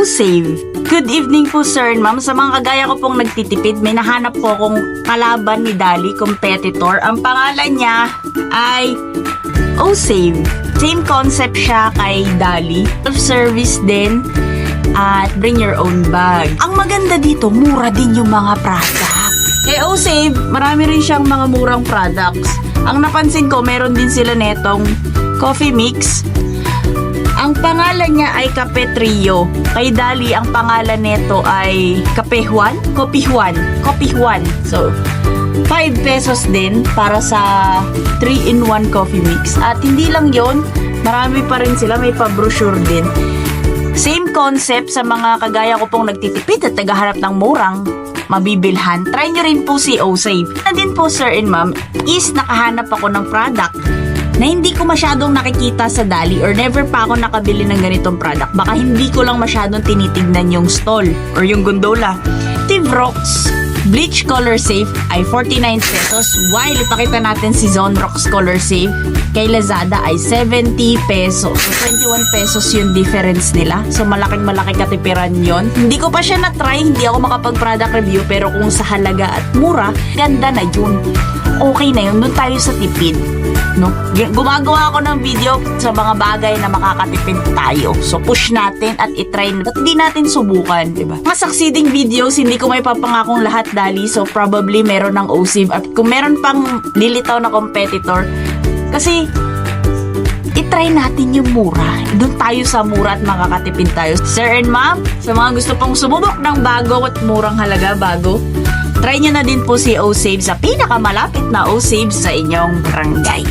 Oh, save. Good evening po, sir and ma'am. Sa mga kagaya ko pong nagtitipid, may nahanap po akong kalaban ni Dali, competitor. Ang pangalan niya ay Oh, save. Same concept siya kay Dali. Self-service din at bring your own bag. Ang maganda dito, mura din yung mga product. Kay Oh, save, marami rin siyang mga murang products. Ang napansin ko, meron din sila netong coffee mix, ang pangalan niya ay Kape Trio. Kay Dali, ang pangalan nito ay Kape Juan? Kopi Juan. Kopi Juan. So, 5 pesos din para sa 3-in-1 coffee mix. At hindi lang yon marami pa rin sila. May pa-brochure din. Same concept sa mga kagaya ko pong nagtitipid at naghahanap ng murang mabibilhan. Try nyo rin po si O-Save. Na din po, sir and ma'am, is nakahanap ako ng product na hindi ko masyadong nakikita sa Dali or never pa ako nakabili ng ganitong product. Baka hindi ko lang masyadong tinitignan yung stall or yung gondola. Rocks Bleach Color Safe ay 49 pesos while ipakita natin si Zone Rocks Color Safe kay Lazada ay 70 pesos. So 21 pesos yung difference nila. So malaking malaki katipiran yon. Hindi ko pa siya na-try, hindi ako makapag-product review pero kung sa halaga at mura, ganda na yun. Okay na yun, doon tayo sa tipid. No? Gumagawa ako ng video sa mga bagay na makakatipid tayo. So push natin at itry at hindi natin subukan, di ba? Mga succeeding videos, hindi ko may papangakong lahat dali. So probably meron ng OSIV at kung meron pang lilitaw na competitor, kasi itry natin yung mura. Doon tayo sa mura at makakatipid tayo. Sir and ma'am, sa mga gusto pong sumubok ng bago at murang halaga bago, try nyo na din po si O-Save sa pinakamalapit na O-Save sa inyong barangay.